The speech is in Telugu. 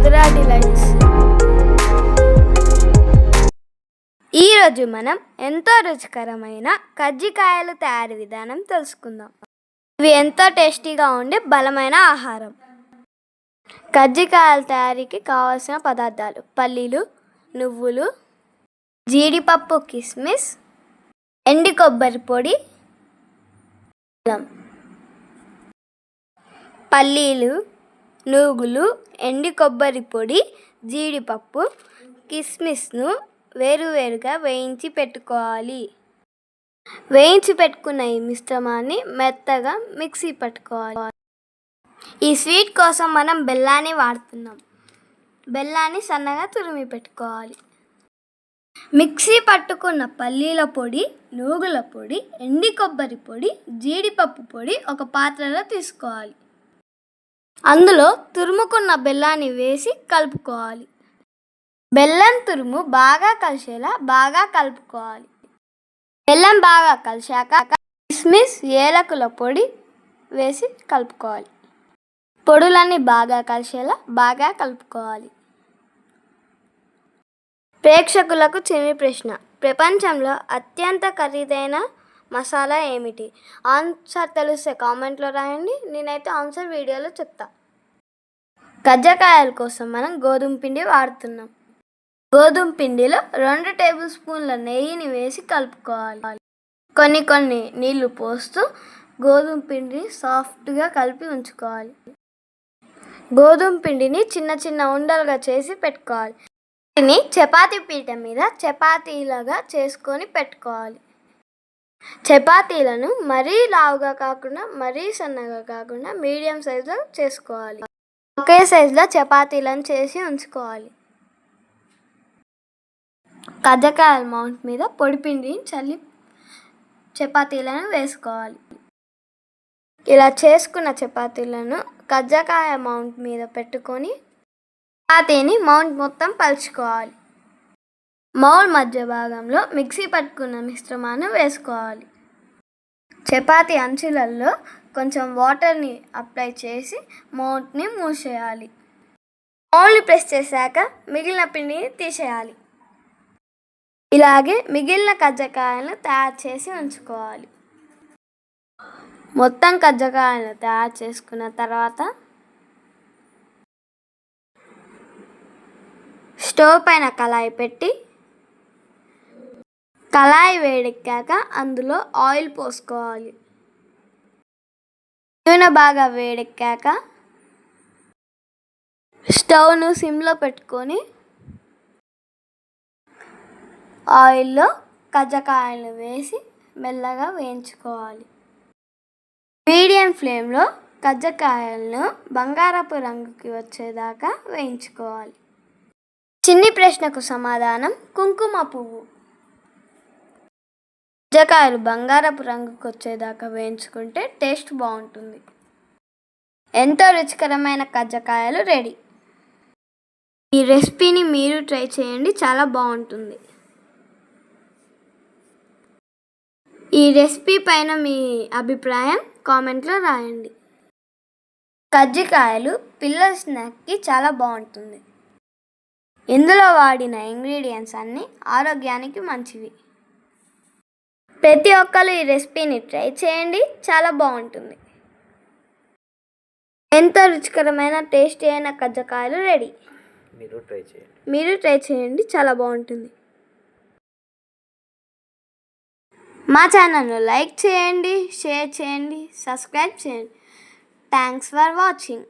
మధురా డిలైట్స్ ఈరోజు మనం ఎంతో రుచికరమైన కజ్జికాయలు తయారీ విధానం తెలుసుకుందాం. ఇవి ఎంతో టేస్టీగా ఉండే బలమైన ఆహారం. కజ్జికాయల తయారీకి కావలసిన పదార్థాలు పల్లీలు నువ్వులు జీడిపప్పు కిస్మిస్ ఎండి కొబ్బరి పొడి పల్లీలు నూగులు ఎండి కొబ్బరి పొడి జీడిపప్పు కిస్మిస్ను వేరువేరుగా వేయించి పెట్టుకోవాలి. వేయించి పెట్టుకున్న ఈ మిశ్రమాన్ని మెత్తగా మిక్సీ పట్టుకోవాలి. ఈ స్వీట్ కోసం మనం బెల్లాన్ని వాడుతున్నాం. బెల్లాన్ని సన్నగా తురిమి పెట్టుకోవాలి. మిక్సీ పట్టుకున్న పల్లీల పొడి నూగుల పొడి ఎండి కొబ్బరి పొడి జీడిపప్పు పొడి ఒక పాత్రలో తీసుకోవాలి. అందులో తురుముకున్న బెల్లాన్ని వేసి కలుపుకోవాలి. బెల్లం తురుము బాగా కలిసేలా బాగా కలుపుకోవాలి. బెల్లం బాగా కలిశాక కిస్మిస్ ఏలకుల పొడి వేసి కలుపుకోవాలి. పొడులన్నీ బాగా కలిసేలా బాగా కలుపుకోవాలి. ప్రేక్షకులకు చిన్ని ప్రశ్న. ప్రపంచంలో అత్యంత ఖరీదైన మసాలా ఏమిటి? ఆన్సర్ తెలిస్తే కామెంట్లో రాయండి. నేనైతే ఆన్సర్ వీడియోలో చెప్తా. కజ్జకాయల కోసం మనం గోధుమ పిండి వాడుతున్నాం. గోధుమ పిండిలో రెండు టేబుల్ స్పూన్ల నెయ్యిని వేసి కలుపుకోవాలి. కొన్ని కొన్ని నీళ్ళు పోస్తూ గోధుమ పిండిని సాఫ్ట్గా కలిపి ఉంచుకోవాలి. గోధుమ పిండిని చిన్న చిన్న ఉండలుగా చేసి పెట్టుకోవాలి. వీటిని చపాతీ పీట మీద చపాతీలాగా చేసుకొని పెట్టుకోవాలి. చపాతీలను మరీ లావుగా కాకుండా మరీ సన్నగా కాకుండా మీడియం సైజులో చేసుకోవాలి. ఒకే సైజులో చపాతీలను చేసి ఉంచుకోవాలి. కజ్జకాయల మౌంట్ మీద పొడిపిండిని చల్లి చపాతీలను వేసుకోవాలి. ఇలా చేసుకున్న చపాతీలను కజ్జకాయ మౌంట్ మీద పెట్టుకొని చపాతీని మౌంట్ మొత్తం పలుచుకోవాలి. మౌల్ మధ్య భాగంలో మిక్సీ పట్టుకున్న మిశ్రమాన్ని వేసుకోవాలి. చపాతి అంచులలో కొంచెం వాటర్ని అప్లై చేసి మౌంట్ని మూసేయాలి. మౌల్ని ప్రెస్ చేశాక మిగిలిన పిండిని తీసేయాలి. ఇలాగే మిగిలిన కజ్జకాయలను తయారు చేసి ఉంచుకోవాలి. మొత్తం కజ్జకాయలను తయారు చేసుకున్న తర్వాత స్టవ్ పైన కళాయి పెట్టి కళాయి వేడెక్కాక అందులో ఆయిల్ పోసుకోవాలి. నూనె బాగా వేడెక్కాక స్టవ్ను సిమ్లో పెట్టుకొని ఆయిల్లో కజ్జకాయలను వేసి మెల్లగా వేయించుకోవాలి. మీడియం ఫ్లేమ్లో కజ్జకాయలను బంగారపు రంగుకి వచ్చేదాకా వేయించుకోవాలి. చిన్ని ప్రశ్నకు సమాధానం కుంకుమ పువ్వు. కజ్జకాయలు బంగారపు రంగుకు వచ్చేదాకా వేయించుకుంటే టేస్ట్ బాగుంటుంది. ఎంతో రుచికరమైన కజ్జకాయలు రెడీ. ఈ రెసిపీని మీరు ట్రై చేయండి చాలా బాగుంటుంది. ఈ రెసిపీ పైన మీ అభిప్రాయం కామెంట్లో రాయండి. కజ్జికాయలు పిల్లల స్నాక్కి చాలా బాగుంటుంది. ఇందులో వాడిన ఇంగ్రీడియంట్స్ అన్నీ ఆరోగ్యానికి మంచివి. ప్రతి ఒక్కరు ఈ రెసిపీని ట్రై చేయండి. చాలా బాగుంటుంది. ఎంతో రుచికరమైన టేస్టీ అయిన కజ్జకాయలు రెడీ. మీరు ట్రై చేయండి. మీరు ట్రై చేయండి. చాలా బాగుంటుంది. మా ఛానల్ను లైక్ చేయండి షేర్ చేయండి సబ్స్క్రైబ్ చేయండి. Thanks for watching